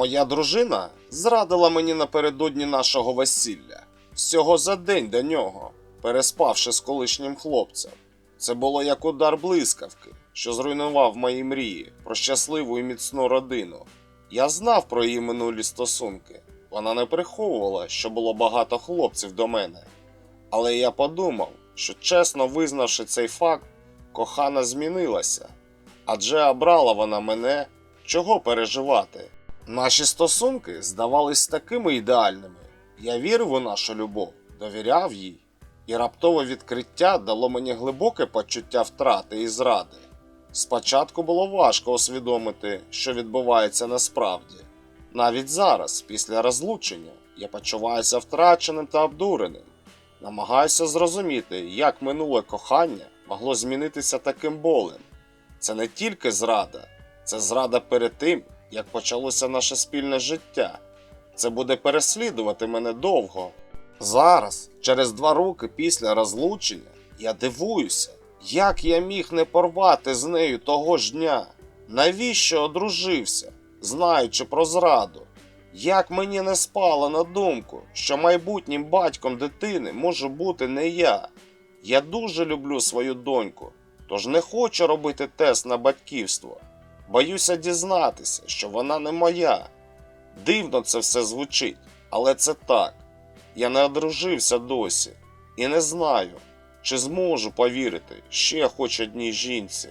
Моя дружина зрадила мені напередодні нашого весілля, всього за день до нього, переспавши з колишнім хлопцем. Це було як удар блискавки, що зруйнував мої мрії про щасливу і міцну родину. Я знав про її минулі стосунки. Вона не приховувала, що було багато хлопців до мене. Але я подумав, що чесно визнавши цей факт, кохана змінилася. Адже обрала вона мене, чого переживати. Наші стосунки здавались такими ідеальними. Я вірив у нашу любов, довіряв їй, і раптове відкриття дало мені глибоке почуття втрати і зради. Спочатку було важко усвідомити, що відбувається насправді. Навіть зараз, після розлучення, я почуваюся втраченим та обдуреним. Намагаюся зрозуміти, як минуле кохання могло змінитися таким болем. Це не тільки зрада, це зрада перед тим, як почалося наше спільне життя. Це буде переслідувати мене довго. Зараз, через два роки після розлучення, я дивуюся, як я міг не порвати з нею того ж дня. Навіщо одружився, знаючи про зраду? Як мені не спало на думку, що майбутнім батьком дитини може бути не я. Я дуже люблю свою доньку, тож не хочу робити тест на батьківство. Боюся дізнатися, що вона не моя. Дивно це все звучить, але це так. Я не одружився досі і не знаю, чи зможу повірити ще хоч одній жінці.